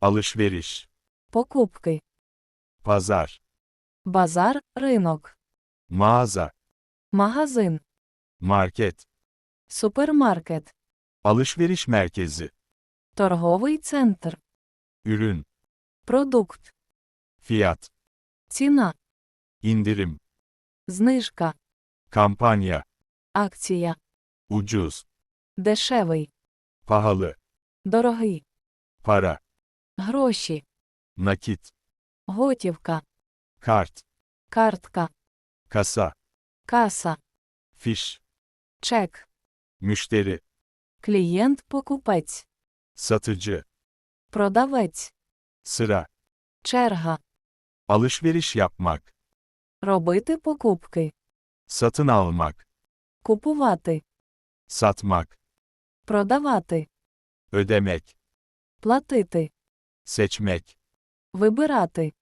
alışveriş, покупки, pazar, базар, ринок, mağaza, магазин, market, супермаркет, alışveriş merkezi, торговий центр, ürün, продукт, fiyat, ціна, indirim, знижка, kampanya, акція, ucuz, дешевий, pahalı, дорогий, para, гроші, nakit, готівка, kart, картка, kasa, каса, fiş, чек, müşteri, клієнт-покупець, satıcı, продавець, sıra, черга, alışveriş yapmak, робити покупки, satın almak, купувати, satmak, продавати, ödemek, платити, seçmek, вибирати,